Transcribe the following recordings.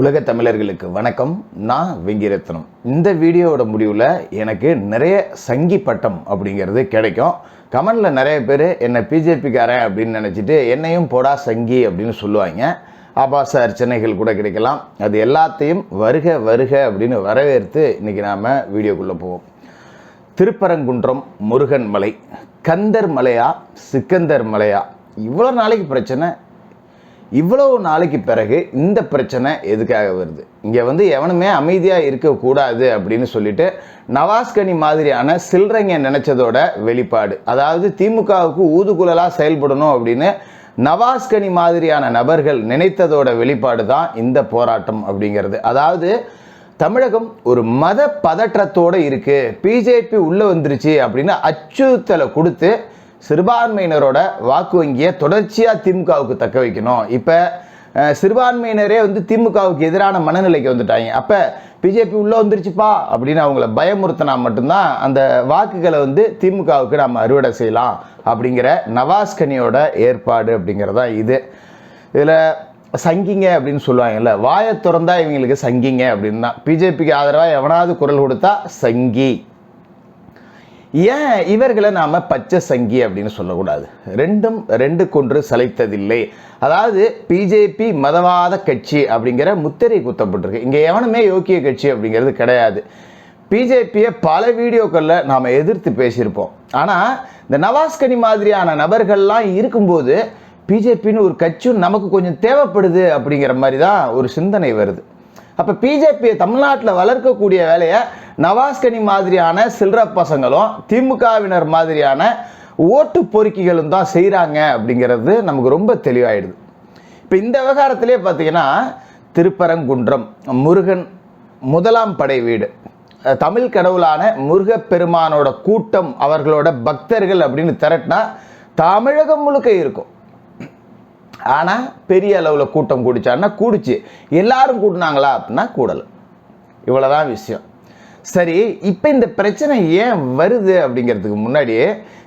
உலக தமிழர்களுக்கு வணக்கம். நான் வெங்கிரத்னம். இந்த வீடியோவோட முடிவில் எனக்கு நிறைய சங்கி பட்டம் அப்படிங்கிறது கிடைக்கும். கமெண்டில் நிறைய பேர் என்னை பிஜேபிக்காரன் அப்படின்னு நினச்சிட்டு என்னையும் போடா சங்கி அப்படின்னு சொல்லுவாங்க. ஆபாச அர்ச்சனைகள் கூட கிடைக்கலாம். அது எல்லாத்தையும் வருக வருக அப்படின்னு வரவேற்று இன்றைக்கி நாம் வீடியோக்குள்ளே போவோம். திருப்பரங்குன்றம் முருகன் மலை. கந்தர் மலையா சிக்கந்தர் மலையா? இவ்வளோ நாளைக்கு பிரச்சனை. இவ்வளவு நாளைக்கு பிறகு இந்த பிரச்சனை எதுக்காக வருது? இங்கே வந்து எவனுமே அமைதியாக இருக்கக்கூடாது அப்படின்னு சொல்லிட்டு நவாஸ்கனி மாதிரியான சில்லறைங்க நினைச்சதோட வெளிப்பாடு. அதாவது திமுகவுக்கு ஊதுகுழலாக செயல்படணும் அப்படின்னு நவாஸ்கனி மாதிரியான நபர்கள் நினைத்ததோட வெளிப்பாடு தான் இந்த போராட்டம் அப்படிங்கிறது. அதாவது தமிழகம் ஒரு மத பதற்றத்தோடு இருக்குது பிஜேபி உள்ளே வந்துருச்சு அப்படின்னு அச்சுறுத்தலை கொடுத்து சிறுபான்மையினரோட வாக்கு வங்கியை தொடர்ச்சியாக திமுகவுக்கு தக்க வைக்கணும். இப்போ சிறுபான்மையினரே வந்து திமுகவுக்கு எதிரான மனநிலைக்கு வந்துட்டாங்க. அப்போ பிஜேபி உள்ளே வந்துருச்சுப்பா அப்படின்னு அவங்கள பயமுறுத்தினா மட்டும்தான் அந்த வாக்குகளை வந்து திமுகவுக்கு நம்ம அறுவடை செய்யலாம் அப்படிங்கிற நவாஸ்கனியோட ஏற்பாடு அப்படிங்கிறதா இது. இதில் சங்கிங்க அப்படின்னு சொல்லுவாங்கல்ல வாயை திறந்தா இவங்களுக்கு சங்கிங்க அப்படின்னு தான் பிஜேபிக்கு ஆதரவாக எவனாவது குரல் கொடுத்தா சங்கி. ஏன் இவர்களை நாம் பச்சை சங்கி அப்படின்னு சொல்லக்கூடாது? ரெண்டும் ரெண்டு கொன்று சலைத்ததில்லை அதாவது பிஜேபி மதவாத கட்சி அப்படிங்கிற முத்திரை குத்தப்பட்டிருக்கு. இங்கே எவனுமே யோக்கிய கட்சி அப்படிங்கிறது கிடையாது. பிஜேபியை பல வீடியோக்களில் நாம் எதிர்த்து பேசியிருப்போம். ஆனால் இந்த நவாஸ்கனி மாதிரியான நபர்கள்லாம் இருக்கும்போது பிஜேபின்னு ஒரு கட்சியும் நமக்கு கொஞ்சம் தேவைப்படுது அப்படிங்கிற மாதிரி தான் ஒரு சிந்தனை வருது. அப்போ பிஜேபியை தமிழ்நாட்டில் வளர்க்கக்கூடிய வேலையை நவாஸ்கனி மாதிரியான சில்ற பசங்களும் திமுகவினர் மாதிரியான ஓட்டு பொறுக்கிகளும் தான் செய்கிறாங்க அப்படிங்கிறது நமக்கு ரொம்ப தெளிவாயிடுது. இப்போ இந்த விவகாரத்திலே பார்த்தீங்கன்னா திருப்பரங்குன்றம் முருகன் முதலாம் படை வீடு தமிழ் கடவுளான முருகப்பெருமானோட கூட்டம் அவர்களோட பக்தர்கள் அப்படின்னு திரட்டினா தமிழகம் முழுக்க இருக்கும். ஆனால் பெரிய அளவில் கூட்டம் கூடிச்சான்னா கூடிச்சு. எல்லாரும் கூட்டினாங்களா அப்படின்னா கூடலை. இவ்வளோதான் விஷயம். சரி இப்போ இந்த பிரச்சனை ஏன் வருது அப்படிங்கிறதுக்கு முன்னாடி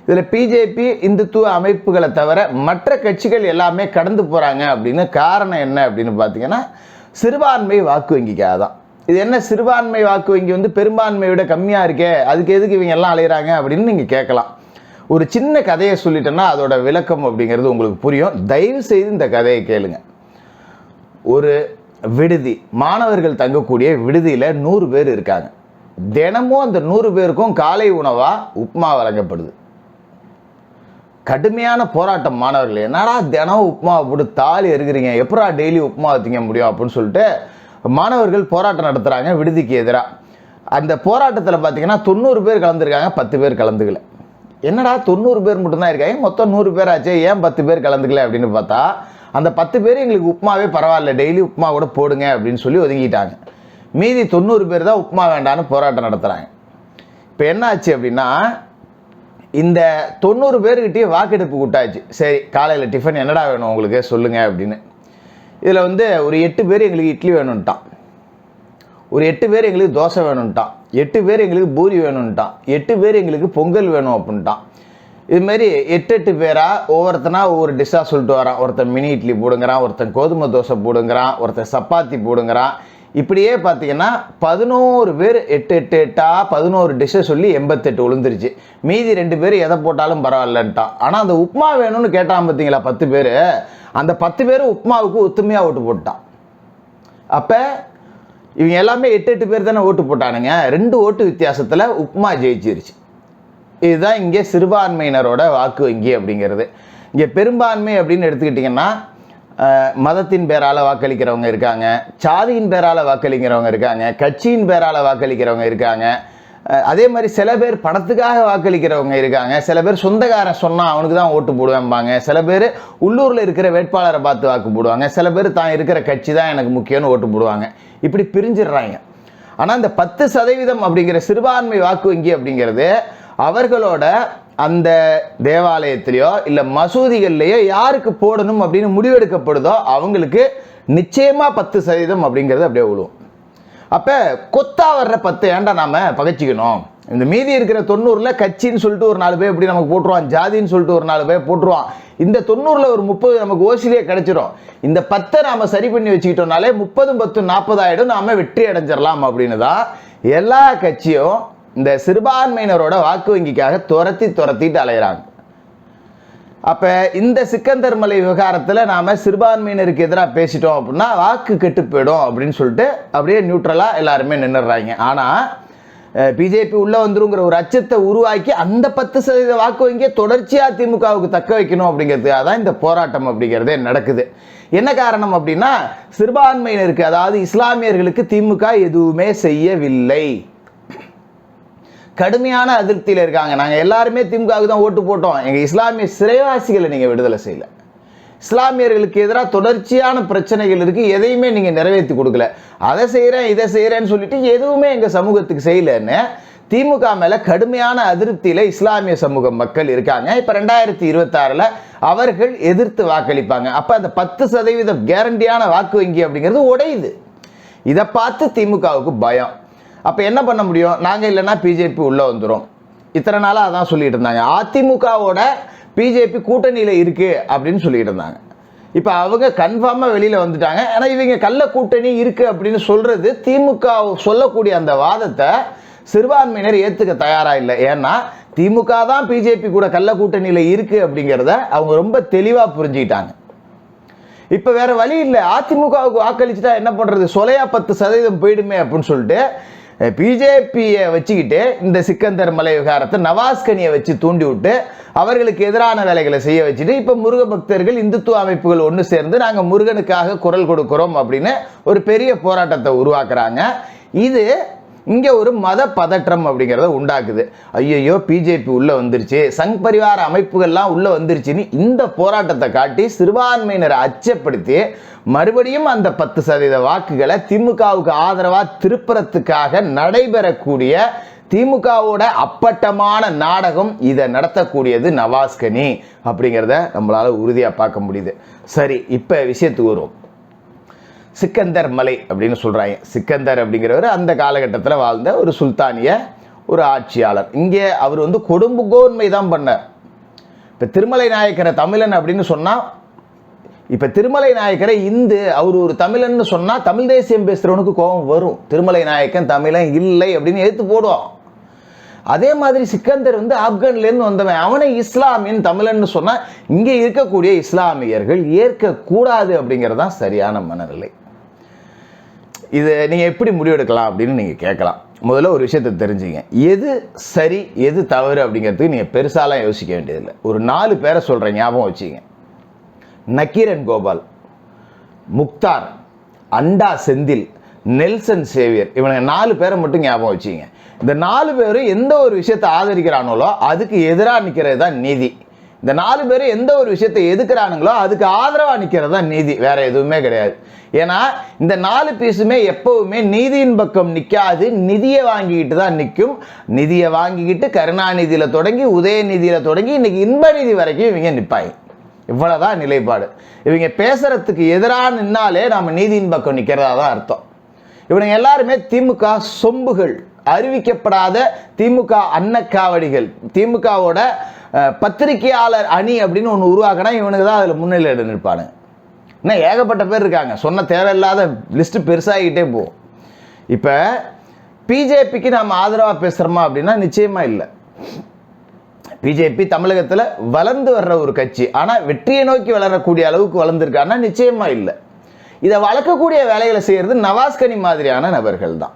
இதில் பிஜேபி இந்துத்துவ அமைப்புகளை தவிர மற்ற கட்சிகள் எல்லாமே கடந்து போகிறாங்க அப்படின்னு காரணம் என்ன அப்படின்னு பார்த்தீங்கன்னா சிறுபான்மை வாக்கு வங்கிக்காக தான் இது என்ன சிறுபான்மை வாக்கு வங்கி வந்து பெரும்பான்மையை விட கம்மியாக இருக்கே அதுக்கு எதுக்கு இவங்க எல்லாம் அலையிறாங்க அப்படின்னு நீங்கள் கேட்கலாம். ஒரு சின்ன கதையை சொல்லிட்டேன்னா அதோட விளக்கம் அப்படிங்கிறது உங்களுக்கு புரியும். தயவு செய்து இந்த கதையை கேளுங்க. ஒரு விடுதி மாணவர்கள் தங்கக்கூடிய விடுதியில் நூறு பேர் இருக்காங்க. தினமும் அந்த நூறு பேருக்கும் காலை உணவாக உப்புமா வழங்கப்படுது. கடுமையான போராட்டம் மாணவர்கள். என்னடா தினம் உப்புமா போட்டு தாலி இருக்கிறீங்க எப்படா டெய்லி உப்புமா திங்க முடியும் அப்படின்னு சொல்லிட்டு மாணவர்கள் போராட்டம் நடத்துகிறாங்க விடுதிக்கு எதிராக அந்த போராட்டத்தில் பார்த்தீங்கன்னா தொண்ணூறு பேர் கலந்துருக்காங்க பத்து பேர் கலந்துக்கல. என்னடா தொண்ணூறு பேர் மட்டும்தான் இருக்காங்க? மொத்தம் நூறு பேர் ஆச்சு ஏன் பத்து பேர் கலந்துக்கல அப்படின்னு பார்த்தா அந்த பத்து பேர் எங்களுக்கு உப்புமாவே பரவாயில்ல டெய்லி உப்புமா கூட போடுங்க அப்படின்னு சொல்லி ஒதுங்கிட்டாங்க. மீதி தொண்ணூறு பேர் தான் உப்புமா வேண்டான்னு போராட்டம் நடத்துகிறாங்க இப்போ என்ன ஆச்சு அப்படின்னா இந்த தொண்ணூறு பேர்கிட்டயே வாக்கெடுப்பு கூட்டாச்சு. சரி காலையில் டிஃபன் என்னடா வேணும் உங்களுக்கு? சொல்லுங்கள் அப்படின்னு. இதில் வந்து ஒரு எட்டு பேர் எங்களுக்கு இட்லி வேணும்ட்டான். ஒரு எட்டு பேர் எங்களுக்கு தோசை வேணும்ட்டான். எட்டு பேர் எங்களுக்கு பூரி வேணும்ட்டான். எட்டு பேர் எங்களுக்கு பொங்கல் வேணும் அப்படின்ட்டான். இதுமாரி எட்டு எட்டு பேராக ஒவ்வொருத்தனா ஒவ்வொரு டிஷ்ஷாக சொல்லிட்டு வரான். ஒருத்தன் மினி இட்லி போடுங்கிறான் ஒருத்தன் கோதுமை தோசை போடுங்கிறான் ஒருத்தன் சப்பாத்தி போடுங்கிறான். இப்படியே பார்த்தீங்கன்னா பதினோரு பேர் எட்டு எட்டு எட்டா பதினோரு டிஷ்ஷை சொல்லி எண்பத்தெட்டு விழுந்துருச்சு மீதி ரெண்டு பேர் எதை போட்டாலும் பரவாயில்லன்ட்டான். ஆனால் அந்த உப்புமா வேணும்னு கேட்டான் பார்த்தீங்களா பத்து பேர்? அந்த பத்து பேர் உப்புமாவுக்கு ஒத்துமையாக ஓட்டு போட்டான். அப்போ இவங்க எல்லாமே எட்டு எட்டு பேர் தானே ஓட்டு போட்டானுங்க. ரெண்டு ஓட்டு வித்தியாசத்தில் உப்புமா ஜெயிச்சிருச்சு. இதுதான் இங்கே சிறுபான்மையினரோட வாக்கு வங்கி அப்படிங்கிறது. இங்கே பெரும்பான்மை அப்படின்னு எடுத்துக்கிட்டிங்கன்னா மதத்தின் பேரால் வாக்களிக்கிறவங்க இருக்காங்க சாதியின் பேரால் வாக்களிக்கிறவங்க இருக்காங்க கட்சியின் பேரால் வாக்களிக்கிறவங்க இருக்காங்க. அதே மாதிரி சில பேர் பணத்துக்காக வாக்களிக்கிறவங்க இருக்காங்க. சில பேர் சொந்தக்காரன் சொன்னால் அவனுக்கு தான் ஓட்டு போடுவேன்பாங்க சில பேர் உள்ளூரில் இருக்கிற வேட்பாளரை பார்த்து வாக்கு போடுவாங்க. சில பேர் தான் இருக்கிற கட்சி தான் எனக்கு முக்கியம்னு ஓட்டு போடுவாங்க. இப்படி பிரிஞ்சிடுறாங்க. ஆனால் இந்த பத்து சதவீதம் அப்படிங்கிற சிறுபான்மை வாக்கு வங்கி அப்படிங்கிறது அவர்களோட அந்த தேவாலயத்திலேயோ இல்லை மசூதிகள்லையோ யாருக்கு போடணும் அப்படின்னு முடிவெடுக்கப்படுதோ அவங்களுக்கு நிச்சயமாக பத்து சதவீதம் அப்படிங்கிறது அப்படியே விழுவும் அப்போ கொத்தா வர்ற பத்து ஏண்டா நாம் பகைச்சிக்கணும்? இந்த மீதி இருக்கிற தொண்ணூறில் கட்சின்னு சொல்லிட்டு ஒரு நாலு பேர் இப்படி நமக்கு போட்டுருவான் ஜாதின்னு சொல்லிட்டு ஒரு நாலு பேர் போட்டுருவான். இந்த தொண்ணூறில் ஒரு முப்பது நமக்கு ஓசிலே கிடச்சிரும். இந்த பத்தை நாம் சரி பண்ணி வச்சுக்கிட்டோம்னாலே முப்பதும் பத்து நாற்பதாயிரம் நாம் வெற்றி அடைஞ்சிடலாம் அப்படின்னு தான் எல்லா கட்சியும் இந்த சிறுபான்மையினரோட வாக்கு வங்கிக்காக துரத்தி துரத்திட்டு அலையிறாங்க. அப்போ இந்த சிக்கந்தர் மலை விவகாரத்தில் நாம் சிறுபான்மையினருக்கு எதிராக பேசிட்டோம் அப்படின்னா வாக்கு கெட்டு போயிடும் அப்படின்னு சொல்லிட்டு அப்படியே நியூட்ரலாக எல்லாருமே நின்றுடுறாங்க ஆனால் பிஜேபி உள்ளே வந்துருங்கிற ஒரு அச்சத்தை உருவாக்கி அந்த பத்து சதவீத வாக்கு வங்கியை தொடர்ச்சியாக திமுகவுக்கு தக்க வைக்கணும் அப்படிங்கிறதுக்காக தான் இந்த போராட்டம் அப்படிங்கிறதே நடக்குது. என்ன காரணம் அப்படின்னா சிறுபான்மையினருக்கு அதாவது இஸ்லாமியர்களுக்கு திமுக எதுவுமே செய்யவில்லை. கடுமையான அதிருப்தியில் இருக்காங்க. நாங்கள் எல்லாருமே திமுகவுக்கு தான் ஓட்டு போட்டோம். எங்கள் இஸ்லாமிய சிறைவாசிகளை நீங்கள் விடுதலை செய்யல. இஸ்லாமியர்களுக்கு எதிராக தொடர்ச்சியான பிரச்சனைகள் இருக்குது எதையுமே நீங்கள் நிறைவேற்றி கொடுக்கல. அதை செய்கிறேன் இதை செய்கிறேன்னு சொல்லிட்டு எதுவுமே எங்கள் சமூகத்துக்கு செய்யலைன்னு திமுக மேலே கடுமையான அதிருப்தியில் இஸ்லாமிய சமூக மக்கள் இருக்காங்க. இப்போ ரெண்டாயிரத்தி இருபத்தாறில் அவர்கள் எதிர்த்து வாக்களிப்பாங்க. அப்போ அந்த பத்து சதவீதம் கேரண்டியான வாக்கு வங்கி அப்படிங்கிறது உடையுது. இதை பார்த்து திமுகவுக்கு பயம். அப்போ என்ன பண்ண முடியும்? நாங்கள் இல்லைன்னா பிஜேபி உள்ளே வந்துடும் இத்தனை நாளாக அதான் சொல்லிட்டு இருந்தாங்க. அதிமுகவோட பிஜேபி கூட்டணியில் இருக்குது அப்படின்னு சொல்லிட்டு இருந்தாங்க. இப்போ அவங்க கன்ஃபார்மாக வெளியில் வந்துட்டாங்க. ஆனால் இவங்க கள்ள கூட்டணி இருக்குது அப்படின்னு சொல்கிறது திமுக சொல்லக்கூடிய அந்த வாதத்தை சிறுபான்மையினர் ஏற்றுக்க தயாராக இல்லை. ஏன்னா திமுக தான் பிஜேபி கூட கள்ள கூட்டணியில் இருக்குது அப்படிங்கிறத அவங்க ரொம்ப தெளிவாக புரிஞ்சுக்கிட்டாங்க. இப்போ வேற வழி இல்லை. அதிமுகவுக்கு வாக்களிச்சுட்டா என்ன பண்ணுறது சொலையா பத்து சதவீதம் போயிடுமே அப்படின்னு சொல்லிட்டு பிஜேபியை வச்சுக்கிட்டு இந்த சிக்கந்தர் மலை விவகாரத்தை நவாஸ்கனியை வச்சு தூண்டி விட்டு அவர்களுக்கு எதிரான வேலைகளை செய்ய வச்சுட்டு இப்போ முருக பக்தர்கள் இந்துத்துவ அமைப்புகள் ஒன்று சேர்ந்து நாங்கள் முருகனுக்காக குரல் கொடுக்குறோம் அப்படின்னு ஒரு பெரிய போராட்டத்தை உருவாக்குறாங்க. இது இங்கே ஒரு மத பதற்றம் அப்படிங்கிறத உண்டாக்குது. ஐயையோ பிஜேபி உள்ளே வந்துருச்சு. சங் பரிவார அமைப்புகள்லாம் உள்ளே வந்துருச்சுன்னு இந்த போராட்டத்தை காட்டி சிறுபான்மையினரை அச்சப்படுத்தி மறுபடியும் அந்த பத்து சதவீத வாக்குகளை திமுகவுக்கு ஆதரவாக திருப்புறத்துக்காக நடைபெறக்கூடிய திமுகவோட அப்பட்டமான நாடகம் இதை நடத்தக்கூடியது நவாஸ்கனி அப்படிங்கிறத நம்மளால உறுதியாக பார்க்க முடியுது. சரி இப்போ விஷயத்துக்கு வருவோம். சிக்கந்தர் மலை அப்படின்னு சொல்கிறாங்க சிக்கந்தர் அப்படிங்கிறவர் அந்த காலகட்டத்தில் வாழ்ந்த ஒரு சுல்தானிய ஒரு ஆட்சியாளர். இங்கே அவர் வந்து கொடும்புகோன்மை தான் பண்ணார். இப்போ திருமலை நாயக்கரை தமிழன் அப்படின்னு சொன்னால் இப்போ திருமலை நாயக்கரை இந்து அவர் ஒரு தமிழன்னு சொன்னால் தமிழ் தேசியம் பேசுகிறவனுக்கு கோபம் வரும். திருமலை நாயக்கன் தமிழன் இல்லை அப்படின்னு எடுத்து போடுவோம் அதே மாதிரி சிக்கந்தர் வந்து ஆப்கான்லேருந்து வந்தவன். அவனை இஸ்லாமியன் தமிழன்னு சொன்னால் இங்கே இருக்கக்கூடிய இஸ்லாமியர்கள் ஏற்கக்கூடாது அப்படிங்கிறது தான் சரியான மனநிலை. இது நீங்கள் எப்படி முடிவெடுக்கலாம் அப்படின்னு நீங்கள் கேட்கலாம். முதல்ல ஒரு விஷயத்தை தெரிஞ்சுங்க. எது சரி எது தவறு அப்படிங்கிறதுக்கு நீங்கள் பெருசாலாம் யோசிக்க வேண்டியதில்லை. ஒரு நாலு பேரை சொல்கிற ஞாபகம் வச்சுங்க நக்கீரன் கோபால் முக்தார் அண்டா செந்தில் நெல்சன் சேவியர் இவனுங்க நாலு பேரை மட்டும் ஞாபகம் வச்சுங்க இந்த நாலு பேரும் எந்த ஒரு விஷயத்தை ஆதரிக்கிறானுங்களோ அதுக்கு எதிராக நிற்கிறது தான் நீதி. இந்த நாலு பேர் எந்த ஒரு விஷயத்தை எதுக்குறானுங்களோ அதுக்கு ஆதரவாக நிற்கிறது தான் நீதி. வேற எதுவுமே கிடையாது. ஏன்னா இந்த நாலு பீஸுமே எப்பவுமே நீதியின் பக்கம் நிற்காது நிதியை வாங்கிக்கிட்டு தான் நிற்கும் நிதியை வாங்கிக்கிட்டு கருணாநிதியில் தொடங்கி உதயநிதியில் தொடங்கி இன்னைக்கு இன்ப நிதி வரைக்கும் இவங்க நிற்பாங்க இவ்வளோதான் நிலைப்பாடு. இவங்க பேசுறதுக்கு எதிராக நின்னாலே நம்ம நீதியின் பக்கம் நிற்கிறதா தான் அர்த்தம். இவனுங்க எல்லாருமே திமுக சொம்புகள். அறிவிக்கப்படாத திமுக அன்னக்காவடிகள். திமுகவோட பத்திரிகையாளர் அணி அப்படின்னு ஒன்று உருவாக்கினா இவனுக்கு தான் அதில் முன்னிலையில் நிற்பானு. இன்னும் ஏகப்பட்ட பேர் இருக்காங்க. சொன்ன தேவையில்லாத லிஸ்ட்டு பெருசாகிக்கிட்டே போகும். இப்போ பிஜேபிக்கு நாம் ஆதரவாக பேசுகிறோமா அப்படின்னா நிச்சயமாக இல்லை. பிஜேபி தமிழகத்தில் வளர்ந்து வர்ற ஒரு கட்சி. ஆனால் வெற்றியை நோக்கி வளரக்கூடிய அளவுக்கு வளர்ந்துருக்கான்னா நிச்சயமா இல்லை. இதை வளர்க்கக்கூடிய வேலைகளை செய்யறது நவாஸ்கனி மாதிரியான நபர்கள் தான்.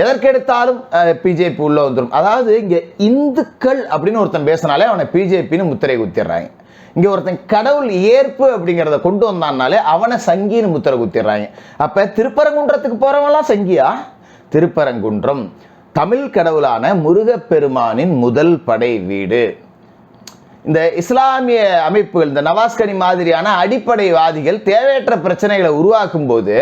எதற்கெடுத்தாலும் பிஜேபி உள்ள வந்துடும் அதாவது இங்கே இந்துக்கள் அப்படின்னு ஒருத்தன் பேசினாலே அவனை பிஜேபின்னு முத்திரை குத்திடுறாங்க இங்கே ஒருத்தன் கடவுள் ஏற்பு அப்படிங்கிறத கொண்டு வந்தான்னாலே அவனை சங்கின்னு முத்திரை குத்திடுறாங்க அப்போ திருப்பரங்குன்றத்துக்கு போகிறவங்களாம் சங்கியா? திருப்பரங்குன்றம். தமிழ் கடவுளான முருகப்பெருமானின் முதல் படை வீடு. இந்த இஸ்லாமிய அமைப்புகள் இந்த நவாஸ்கனி மாதிரியான அடிப்படைவாதிகள் தேவையற்ற பிரச்சனைகளை உருவாக்கும் போது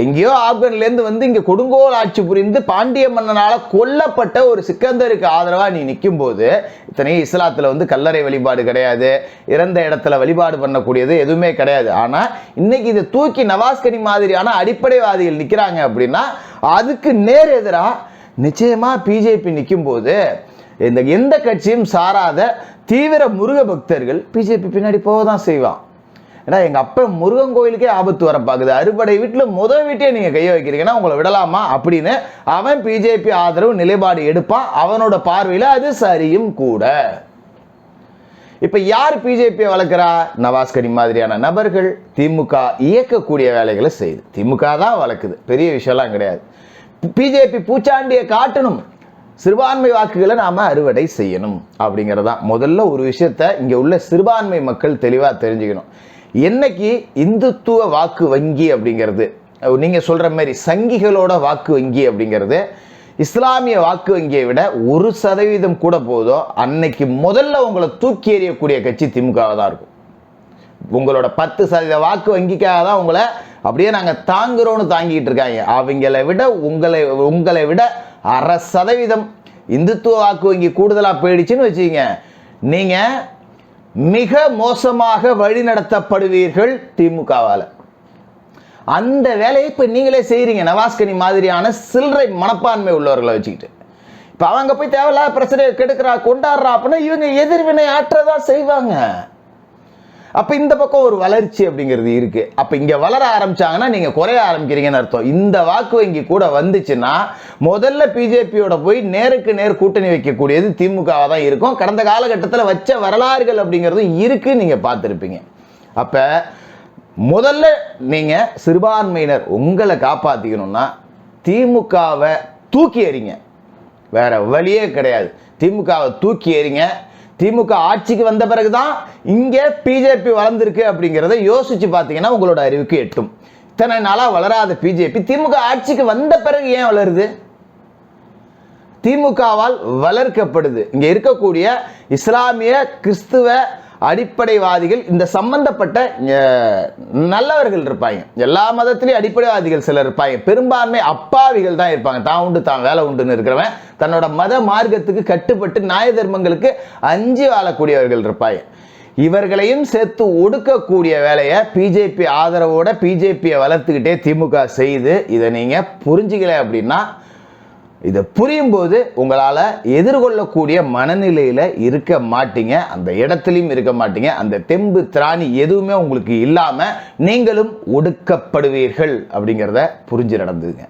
எங்கேயோ ஆப்கன்லேருந்து வந்து இங்கே கொடுங்கோல் ஆட்சி புரிந்து பாண்டிய மன்னனால் கொல்லப்பட்ட ஒரு சிக்கந்தருக்கு ஆதரவாக நீ நிற்கும் போது இத்தனையும் இஸ்லாத்தில் வந்து கல்லறை வழிபாடு கிடையாது இறந்த இடத்துல வழிபாடு பண்ணக்கூடியது எதுவுமே கிடையாது. ஆனால் இன்னைக்கு இதை தூக்கி நவாஸ்கனி மாதிரியான அடிப்படைவாதிகள் நிற்கிறாங்க அப்படின்னா அதுக்கு நேர் எதிராக நிச்சயமாக பிஜேபி நிற்கும் போது இந்த எந்த கட்சியும் சாராத தீவிர முருக பக்தர்கள் பிஜேபி பின்னாடி போக தான் செய்வான். ஏன்னா எங்கள் அப்பா முருகன் கோயிலுக்கே ஆபத்து வர பார்க்குது. அறுபடை வீட்டில் முதல் வீட்டையே நீங்கள் கையை வைக்கிறீங்கன்னா உங்களை விடலாமா அப்படின்னு அவன் பிஜேபி ஆதரவு நிலைப்பாடு எடுப்பான். அவனோட பார்வையில் அது சரியும் கூட. இப்போ யார் பிஜேபியை வளர்க்குறா? நவாஸ்கனி மாதிரியான நபர்கள் திமுக இயக்கக்கூடிய வேலைகளை செய்யுது. திமுக தான் வளர்க்குது. பெரிய விஷயம்லாம் கிடையாது. பிஜேபி பூச்சாண்டியை காட்டணும். சிறுபான்மை வாக்குகளை நாம் அறுவடை செய்யணும் அப்படிங்கிறதான் முதல்ல ஒரு விஷயத்த இங்கே உள்ள சிறுபான்மை மக்கள் தெளிவாக தெரிஞ்சுக்கணும். என்னைக்கு இந்துத்துவ வாக்கு வங்கி அப்படிங்கிறது நீங்கள் சொல்கிற மாதிரி சங்கிகளோட வாக்கு வங்கி அப்படிங்கிறது இஸ்லாமிய வாக்கு வங்கியை விட ஒரு சதவீதம் கூட போதோ அன்னைக்கு முதல்ல உங்களை தூக்கி எறியக்கூடிய கட்சி திமுகவாக தான் இருக்கும். உங்களோட பத்து சதவீத வாக்கு வங்கிக்காக தான் உங்களை அப்படியே நாங்கள் தாங்குறோன்னு தாங்கிட்டு இருக்காங்க. அவங்கள விட உங்களை உங்களை விட அரை சதவீதம் இந்துத்துவ வாக்கு வங்கி கூடுதலாக போயிடுச்சுன்னு வச்சுக்கங்க. நீங்கள் மிக மோசமாக வழிநடத்தப்படுவீர்கள் திமுகவால். அந்த வேலையை இப்போ நீங்களே செய்கிறீங்க நவாஸ்கனி மாதிரியான சில்லறை மனப்பான்மை உள்ளவர்களை வச்சுக்கிட்டு. இப்போ அவங்க போய் தேவையில்லாத பிரச்சனை கெடுக்கிறா கொண்டாடுறா அப்படின்னா இவங்க எதிர்வினை ஆற்றதான் செய்வாங்க. அப்போ இந்த பக்கம் ஒரு வளர்ச்சி அப்படிங்கிறது இருக்குது அப்போ இங்கே வளர ஆரம்பிச்சாங்கன்னா நீங்கள் குறைய ஆரம்பிக்கிறீங்கன்னு அர்த்தம். இந்த வாக்கு வங்கி கூட வந்துச்சுன்னா முதல்ல பிஜேபியோட போய் நேருக்கு நேர் கூட்டணி வைக்கக்கூடியது திமுகவாக தான் இருக்கும். கடந்த காலகட்டத்தில் வச்ச வரலாறுகள் அப்படிங்கிறதும் இருக்குன்னு நீங்கள் பார்த்துருப்பீங்க. அப்போ முதல்ல நீங்கள் சிறுபான்மையினர் உங்களை காப்பாற்றிக்கணும்னா திமுகவை தூக்கி எறிங்க. வேற வழியே கிடையாது. திமுகவை தூக்கி எறிங்க. திமுக ஆட்சிக்கு வந்த பிறகுதான் இங்கே பிஜேபி வளர்ந்துருக்கு அப்படிங்கிறத யோசிச்சு பார்த்தீங்கன்னா உங்களோட அறிவுக்கு எட்டும். இத்தனை நாளாக வளராத பிஜேபி திமுக ஆட்சிக்கு வந்த பிறகு ஏன் வளருது? திமுகவால் வளர்க்கப்படுது. இங்க இருக்கக்கூடிய இஸ்லாமிய கிறிஸ்துவ அடிப்படைவாதிகள் இந்த சம்பந்தப்பட்ட நல்லவர்கள் இருப்பாங்க. எல்லா மதத்திலையும் அடிப்படைவாதிகள் சிலர் இருப்பாங்க. பெரும்பான்மை அப்பாவிகள் தான் இருப்பாங்க. தான் உண்டு தான் வேலை உண்டுன்னு இருக்கிறவன் தன்னோட மத மார்க்கத்துக்கு கட்டுப்பட்டு நியாய தர்மங்களுக்கு அஞ்சு வாழக்கூடியவர்கள் இருப்பாங்க. இவர்களையும் சேர்த்து ஒடுக்கக்கூடிய வேலையை பிஜேபி ஆதரவோட பிஜேபியை வளர்த்துக்கிட்டே திமுக செய்து இதை நீங்கள் புரிஞ்சுக்கல அப்படின்னா இதை புரியும் போது உங்களால் எதிர்கொள்ளக்கூடிய மனநிலையில் இருக்க மாட்டீங்க. அந்த இடத்துலையும் இருக்க மாட்டீங்க. அந்த தெம்பு திராணி எதுவுமே உங்களுக்கு இல்லாமல் நீங்களும் ஒடுக்கப்படுவீர்கள் அப்படிங்கிறத புரிஞ்சு நடந்துங்க